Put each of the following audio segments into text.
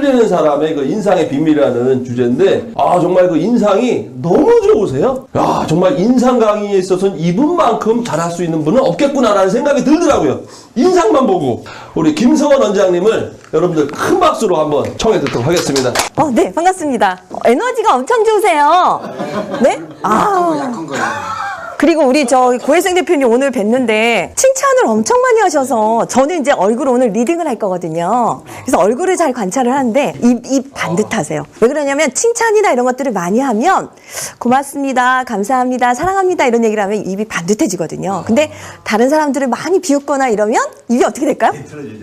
끌리는 사람의 그 인상의 비밀이라는 주제인데 아 정말 그 인상이 너무 좋으세요. 야 정말 인상 강의에 있어서는 이분만큼 잘할 수 있는 분은 없겠구나라는 생각이 들더라고요. 인상만 보고 우리 김성원 원장님을 여러분들 큰 박수로 한번 청해 듣도록 하겠습니다. 어, 네, 반갑습니다. 어, 에너지가 엄청 좋으세요. 네? 아. 약한 거예요. 그리고 우리 저 고혜생 대표님 오늘 뵀는데 칭찬을 엄청 많이 하셔서 저는 이제 얼굴 오늘 리딩을 할 거거든요. 그래서 얼굴을 잘 관찰을 하는데 입, 입 반듯하세요. 왜 그러냐면 칭찬이나 이런 것들을 많이 하면 고맙습니다, 감사합니다, 사랑합니다 이런 얘기를 하면 입이 반듯해지거든요. 근데 다른 사람들을 많이 비웃거나 이러면 입이 어떻게 될까요?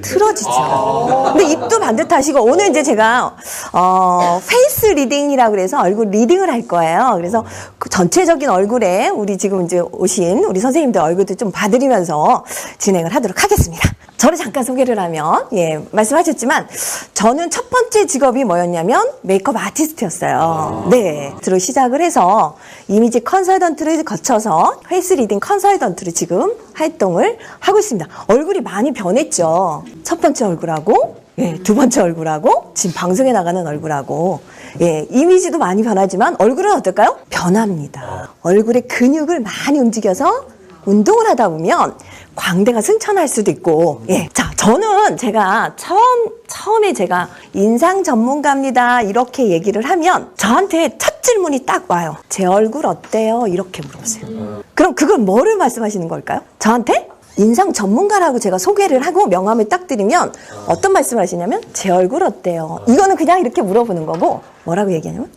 틀어지죠. 근데 입도 반듯하시고 오늘 이제 제가 어, 페이스 리딩이라고 그래서 얼굴 리딩을 할 거예요. 그래서 그 전체적인 얼굴에 우리 지금 이제 오신 우리 선생님들 얼굴도 좀 봐드리면서 진행을 하도록 하겠습니다. 저를 잠깐 소개를 하면 예 말씀하셨지만 저는 첫 번째 직업이 뭐였냐면 메이크업 아티스트였어요. 네, 들어 시작을 해서 이미지 컨설턴트를 거쳐서 페이스 리딩 컨설턴트로 지금 활동을 하고 있습니다. 얼굴이 많이 변했죠. 첫 번째 얼굴하고 예, 두 번째 얼굴하고 지금 방송에 나가는 얼굴하고 예, 이미지도 많이 변하지만 얼굴은 어떨까요? 변합니다. 얼굴의 근육을 많이 움직여서 운동을 하다 보면 광대가 승천할 수도 있고 예. 자, 저는 제가 처음 처음에 제가 인상 전문가입니다. 이렇게 얘기를 하면 저한테 첫 질문이 딱 와요. 제 얼굴 어때요? 이렇게 물어보세요. 그럼 그건 뭐를 말씀하시는 걸까요? 저한테 인상 전문가라고 제가 소개를 하고 명함을 딱 드리면 어떤 말씀을 하시냐면 제 얼굴 어때요? 이거는 그냥 이렇게 물어보는 거고 뭐라고 얘기하냐면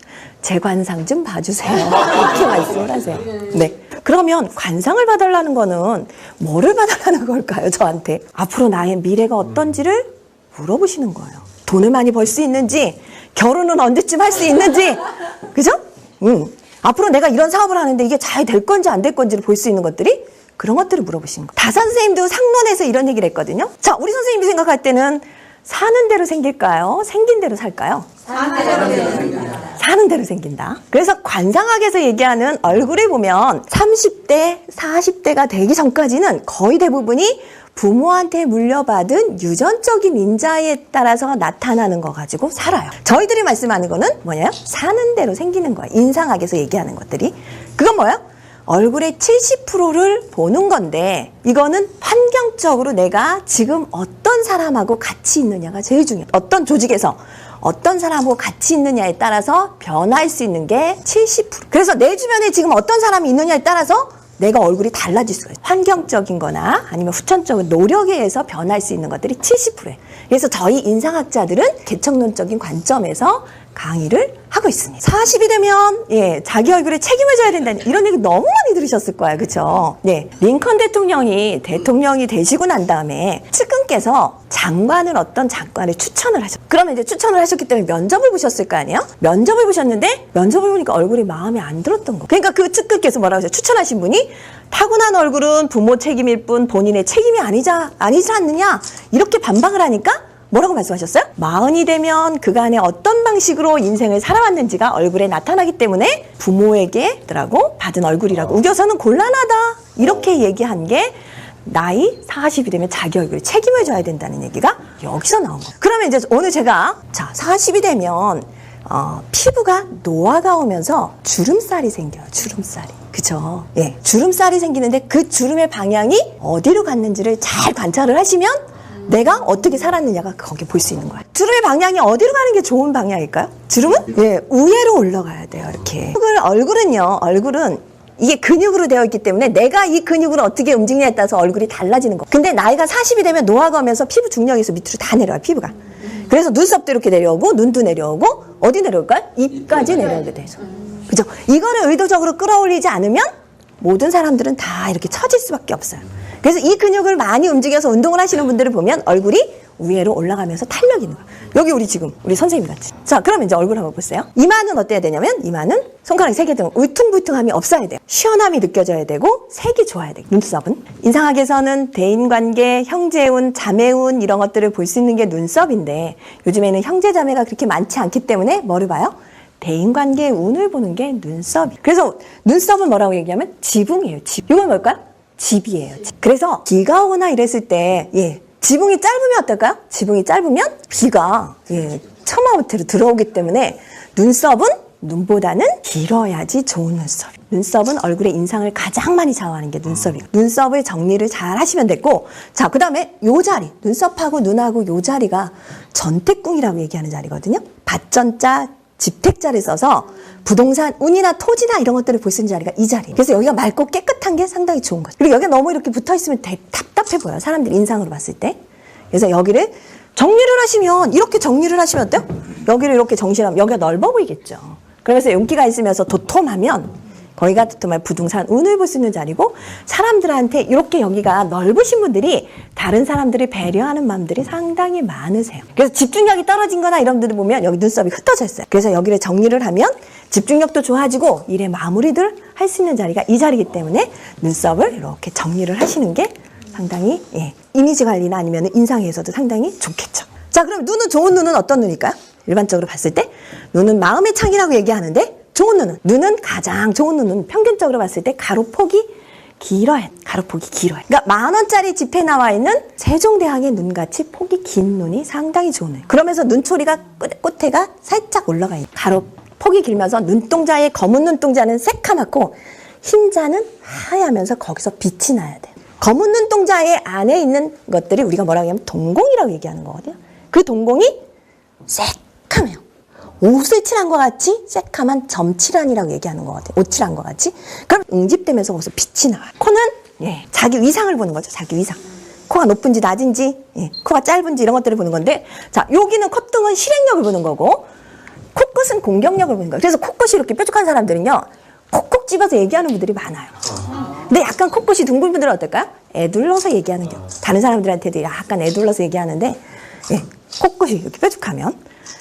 제 관상 좀 봐주세요. 이렇게 말씀을 하세요. 네. 그러면 관상을 봐달라는 거는 뭐를 봐달라는 걸까요? 저한테 앞으로 나의 미래가 어떤지를 물어보시는 거예요. 돈을 많이 벌 수 있는지 결혼은 언제쯤 할 수 있는지 그죠? 응. 앞으로 내가 이런 사업을 하는데 이게 잘 될 건지 안 될 건지를 볼 수 있는 것들이 그런 것들을 물어보시는 거예요. 다산 선생님도 상론에서 이런 얘기를 했거든요. 자, 우리 선생님이 생각할 때는 사는 대로 생길까요? 생긴 대로 살까요? 사는 대로 생긴다. 그래서 관상학에서 얘기하는 얼굴에 보면 30대, 40대가 되기 전까지는 거의 대부분이 부모한테 물려받은 유전적인 인자에 따라서 나타나는 거 가지고 살아요. 저희들이 말씀하는 거는 뭐냐요? 사는 대로 생기는 거예요. 인상학에서 얘기하는 것들이. 그건 뭐예요? 얼굴의 70%를 보는 건데 이거는 환경적으로 내가 지금 어떤 사람하고 같이 있느냐가 제일 중요해요. 어떤 조직에서 어떤 사람하고 같이 있느냐에 따라서 변할 수 있는 게 70%. 그래서 내 주변에 지금 어떤 사람이 있느냐에 따라서 내가 얼굴이 달라질 수가 있어요. 환경적인 거나 아니면 후천적인 노력에 의해서 변할 수 있는 것들이 70%예요. 그래서 저희 인상학자들은 개척론적인 관점에서 강의를 하고 있습니다. 40이 되면 예, 자기 얼굴에 책임을 져야 된다는 이런 얘기 너무 많이 들으셨을 거예요. 그렇죠? 네. 링컨 대통령이 대통령이 되시고 난 다음에 측근께서 장관을 어떤 장관을 추천을 하셨. 그러면 이제 추천을 하셨기 때문에 면접을 보셨을 거 아니에요? 면접을 보셨는데 면접을 보니까 얼굴이 마음에 안 들었던 거. 그러니까 그 측근께서 뭐라고 하셨어요? 추천하신 분이 타고난 얼굴은 부모 책임일 뿐 본인의 책임이 아니자 아니지 않느냐 이렇게 반박을 하니까 뭐라고 말씀하셨어요? 마흔이 되면 그간의 어떤 방식으로 인생을 살아왔는지가 얼굴에 나타나기 때문에 부모에게 라고 받은 얼굴이라고 우겨서는 곤란하다 이렇게 얘기한 게 나이 40이 되면 자기 얼굴에 책임을 져야 된다는 얘기가 여기서 나온 거예요. 그러면 이제 오늘 제가 자 40이 되면 어, 피부가 노화가 오면서 주름살이 생겨요. 주름살이. 그죠? 예. 주름살이 생기는데 그 주름의 방향이 어디로 갔는지를 잘 관찰을 하시면 내가 어떻게 살았느냐가 거기 볼 수 있는 거예요. 주름의 방향이 어디로 가는 게 좋은 방향일까요? 주름은? 예, 위로 올라가야 돼요, 이렇게. 얼굴, 얼굴은요, 얼굴은 이게 근육으로 되어 있기 때문에 내가 이 근육을 어떻게 움직이냐에 따라서 얼굴이 달라지는 거. 근데 나이가 40이 되면 노화가 오면서 피부 중력에서 밑으로 다 내려와요, 피부가. 그래서 눈썹도 이렇게 내려오고, 눈도 내려오고, 어디 내려올까요? 입까지 내려오게 돼서. 그죠? 이거를 의도적으로 끌어올리지 않으면 모든 사람들은 다 이렇게 처질 수밖에 없어요. 그래서 이 근육을 많이 움직여서 운동을 하시는 분들을 보면 얼굴이 위로 올라가면서 탄력 있는 거야. 여기 우리 지금 우리 선생님 같이. 자, 그럼 이제 얼굴 한번 보세요. 이마는 어때야 되냐면 이마는 손가락이 세개등 울퉁불퉁함이 없어야 돼요. 시원함이 느껴져야 되고 색이 좋아야 돼요. 눈썹은 인상학에서는 대인관계, 형제운, 자매운 이런 것들을 볼 수 있는 게 눈썹인데 요즘에는 형제 자매가 그렇게 많지 않기 때문에 뭐를 봐요? 대인관계의 운을 보는 게 눈썹. 그래서 눈썹은 뭐라고 얘기하면 지붕이에요. 집. 이건 뭘까요? 집이에요. 집. 그래서 비가 오거나 이랬을 때, 예. 지붕이 짧으면 어떨까요? 지붕이 짧으면 비가, 예. 처마밑으로 들어오기 때문에 눈썹은 눈보다는 길어야지 좋은 눈썹. 눈썹은 얼굴의 인상을 가장 많이 좌우하는 게 눈썹이에요. 눈썹을 정리를 잘 하시면 됐고, 자, 그 다음에 요 자리, 눈썹하고 눈하고 요 자리가 전택궁이라고 얘기하는 자리거든요. 밭전자, 집택자를 써서 부동산, 운이나 토지나 이런 것들을 볼 수 있는 자리가 이 자리. 그래서 여기가 맑고 깨끗한 게 상당히 좋은 거죠. 그리고 여기가 너무 이렇게 붙어 있으면 답답해 보여요. 사람들이 인상으로 봤을 때. 그래서 여기를 정리를 하시면 이렇게 정리를 하시면 어때요? 여기를 이렇게 정리하면 여기가 넓어 보이겠죠. 그러면서 용기가 있으면서 도톰하면 거기가 도톰한 부동산 운을 볼 수 있는 자리고 사람들한테 이렇게 여기가 넓으신 분들이 다른 사람들을 배려하는 마음들이 상당히 많으세요. 그래서 집중력이 떨어진 거나 이런 분들 보면 여기 눈썹이 흩어져 있어요. 그래서 여기를 정리를 하면 집중력도 좋아지고 일의 마무리들 할 수 있는 자리가 이 자리이기 때문에 눈썹을 이렇게 정리를 하시는 게 상당히 예, 이미지 관리나 아니면 인상에서도 상당히 좋겠죠. 자, 그럼 눈은 좋은 눈은 어떤 눈일까요? 일반적으로 봤을 때 눈은 마음의 창이라고 얘기하는데 좋은 눈은 눈은 가장 좋은 눈은 평균적으로 봤을 때 가로폭이 길어야 가로폭이 길어요. 그러니까 만 원짜리 지폐 나와 있는 세종대왕의 눈같이 폭이 긴 눈이 상당히 좋은 눈. 그러면서 눈초리가 끝- 끝에가 살짝 올라가 있는 가로 폭이 길면서 눈동자의 검은 눈동자는 새카맣고 흰자는 하얗면서 거기서 빛이 나야 돼요. 검은 눈동자의 안에 있는 것들이 우리가 뭐라고 하냐면 동공이라고 얘기하는 거거든요. 그 동공이 새카매요. 옷을 칠한 것 같이 새카만 점칠한이라고 얘기하는 것 같아요. 옷 칠한 것 같이. 그럼 응집되면서 거기서 빛이 나와요. 코는 예, 자기 위상을 보는 거죠. 자기 위상. 코가 높은지 낮은지, 예, 코가 짧은지 이런 것들을 보는 건데, 자, 여기는 콧등은 실행력을 보는 거고, 코끝은 공격력을 보는 거예요. 그래서 코끝이 이렇게 뾰족한 사람들은요, 콕콕 집어서 얘기하는 분들이 많아요. 근데 약간 코끝이 둥근 분들은 어떨까요? 애둘러서 얘기하는 경우. 다른 사람들한테도 약간 애둘러서 얘기하는데, 예, 코끝이 이렇게 뾰족하면.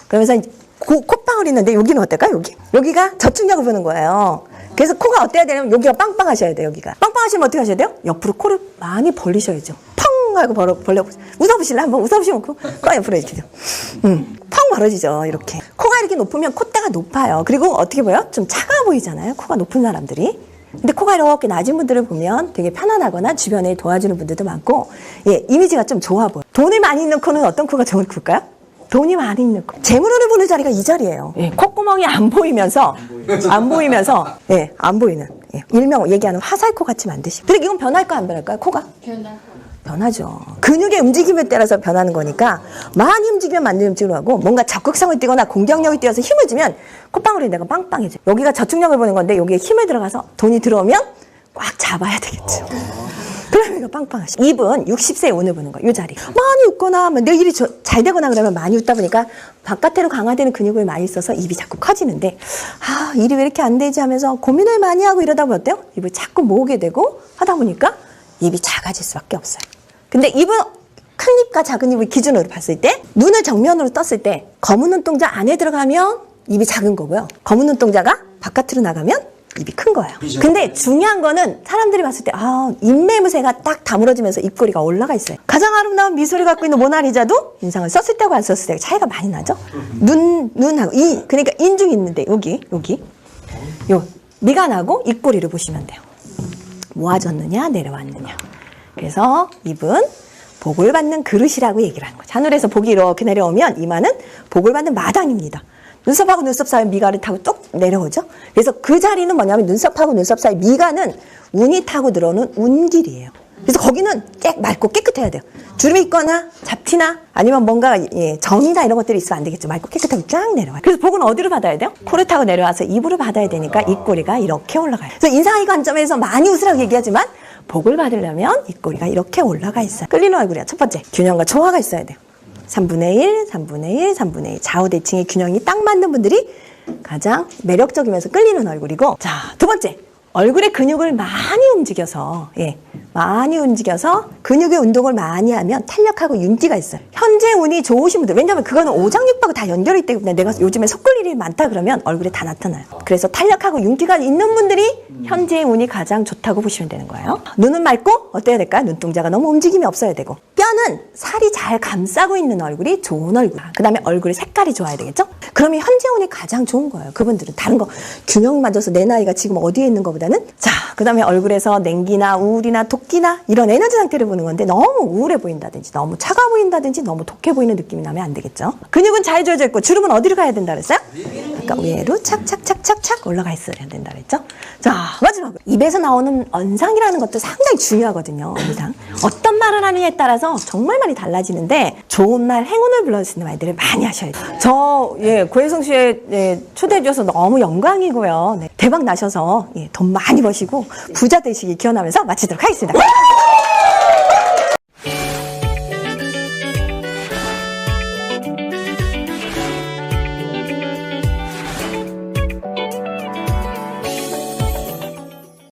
그러면서 이제 고- 콧방울 있는데 여기는 어떨까요? 여기. 여기가 저축력을 보는 거예요. 그래서 코가 어때야 되냐면 여기가 빵빵하셔야 돼요, 여기가. 빵빵하시면 어떻게 하셔야 돼요? 옆으로 코를 많이 벌리셔야죠. 펑! 하고 벌어, 벌려, 웃어보실래? 한번 웃어보시면 코, 코가 옆으로 이렇게. 음, 펑 벌어지죠, 이렇게. 코가 이렇게 높으면 콧대가 높아요. 그리고 어떻게 보여? 좀 차가워 보이잖아요, 코가 높은 사람들이. 근데 코가 이렇게 낮은 분들을 보면 되게 편안하거나 주변에 도와주는 분들도 많고, 예, 이미지가 좀 좋아 보여. 돈이 많이 있는 코는 어떤 코가 좋은 코일까요? 돈이 많이 있는 코. 재물운을 보는 자리가 이 자리예요. 예, 콧구멍이 안 보이면서, 안 보이면서, 예, 안 보이는. 예, 일명 얘기하는 화살코 같이 만드시고. 근데 이건 변할까 안 변할까요? 코가? 변하죠. 근육의 움직임에 따라서 변하는 거니까 많이 움직이면 많이 움직이로 하고 뭔가 적극성을 띠거나 공격력이 뛰어서 힘을 주면 콧방울이 내가 빵빵해져. 여기가 저축력을 보는 건데 여기에 힘을 들어가서 돈이 들어오면 꽉 잡아야 되겠죠. 그러면 이거 빵빵하시. 입은 60세에 운을 보는 거예요. 이 자리. 많이 웃거나 뭐내 일이 저- 잘 되거나 그러면 많이 웃다 보니까 바깥으로 강화되는 근육을 많이 써서 입이 자꾸 커지는데 아 일이 왜 이렇게 안 되지 하면서 고민을 많이 하고 이러다 보면 어때요? 입을 자꾸 모으게 되고 하다 보니까 입이 작아질 수밖에 없어요. 근데 입은 큰 입과 작은 입을 기준으로 봤을 때 눈을 정면으로 떴을 때 검은 눈동자 안에 들어가면 입이 작은 거고요. 검은 눈동자가 바깥으로 나가면 입이 큰 거예요. 근데 중요한 거는 사람들이 봤을 때, 아, 입매무새가 딱 다물어지면서 입꼬리가 올라가 있어요. 가장 아름다운 미소를 갖고 있는 모나리자도 인상을 썼을 때하고 안 썼을 때가 차이가 많이 나죠? 눈, 눈하고, 이, 그러니까 인중이 있는데, 여기, 여기. 요, 미간하고 입꼬리를 보시면 돼요. 모아졌느냐 내려왔느냐. 그래서 입은 복을 받는 그릇이라고 얘기를 하는 거죠. 하늘에서 복이 이렇게 내려오면 이마는 복을 받는 마당입니다. 눈썹하고 눈썹 사이 미간을 타고 뚝 내려오죠. 그래서 그 자리는 뭐냐면 눈썹하고 눈썹 사이 미간은 운이 타고 들어오는 운길이에요. 그래서 거기는 깨 맑고 깨끗해야 돼요. 주름이 있거나 잡티나 아니면 뭔가 예, 점이나 이런 것들이 있으면 안 되겠죠. 맑고 깨끗하게 쫙 내려와요. 그래서 복은 어디로 받아야 돼요? 코를 타고 내려와서 입으로 받아야 되니까 입꼬리가 이렇게 올라가요. 그래서 인상의 관점에서 많이 웃으라고 얘기하지만 복을 받으려면 입꼬리가 이렇게 올라가 있어요. 끌리는 얼굴이야. 첫 번째 균형과 조화가 있어야 돼요. 3분의 1, 3분의 1, 3분의 1 좌우 대칭의 균형이 딱 맞는 분들이 가장 매력적이면서 끌리는 얼굴이고 자 두 번째. 얼굴의 근육을 많이 움직여서 예 많이 움직여서 근육의 운동을 많이 하면 탄력하고 윤기가 있어요. 현재 운이 좋으신 분들 왜냐하면 그거는 오장육부하고 다 연결이 있기 때문에 내가 요즘에 섞을 일이 많다 그러면 얼굴에 다 나타나요. 그래서 탄력하고 윤기가 있는 분들이 현재 운이 가장 좋다고 보시면 되는 거예요. 눈은 맑고 어때야 될까요? 눈동자가 너무 움직임이 없어야 되고 뼈 우선은 살이 잘 감싸고 있는 얼굴이 좋은 얼굴. 그 다음에 얼굴의 색깔이 좋아야 되겠죠? 그러면 현재운이 가장 좋은 거예요. 그분들은 다른 거 균형 맞아서 내 나이가 지금 어디에 있는 것보다는 자, 그 다음에 얼굴에서 냉기나 우울이나 도끼나 이런 에너지 상태를 보는 건데 너무 우울해 보인다든지 너무 차가워 보인다든지 너무 독해 보이는 느낌이 나면 안 되겠죠? 근육은 잘 조여져 있고 주름은 어디로 가야 된다 그랬어요? 그러니까 위로 착착착착착 올라가 있어야 된다 그랬죠? 자, 마지막으로 입에서 나오는 언상이라는 것도 상당히 중요하거든요. 언상. 어떤 말을 하느냐에 따라서 정말 많이 달라지는데 좋은 말, 행운을 있는 말들을 많이 하셔야 돼요. 저, 예, 고혜성 씨에 예, 초대해 주셔서 너무 영광이고요. 네, 대박 나셔서 예, 돈 많이 버시고 부자 되시기 기원하면서 마치도록 하겠습니다.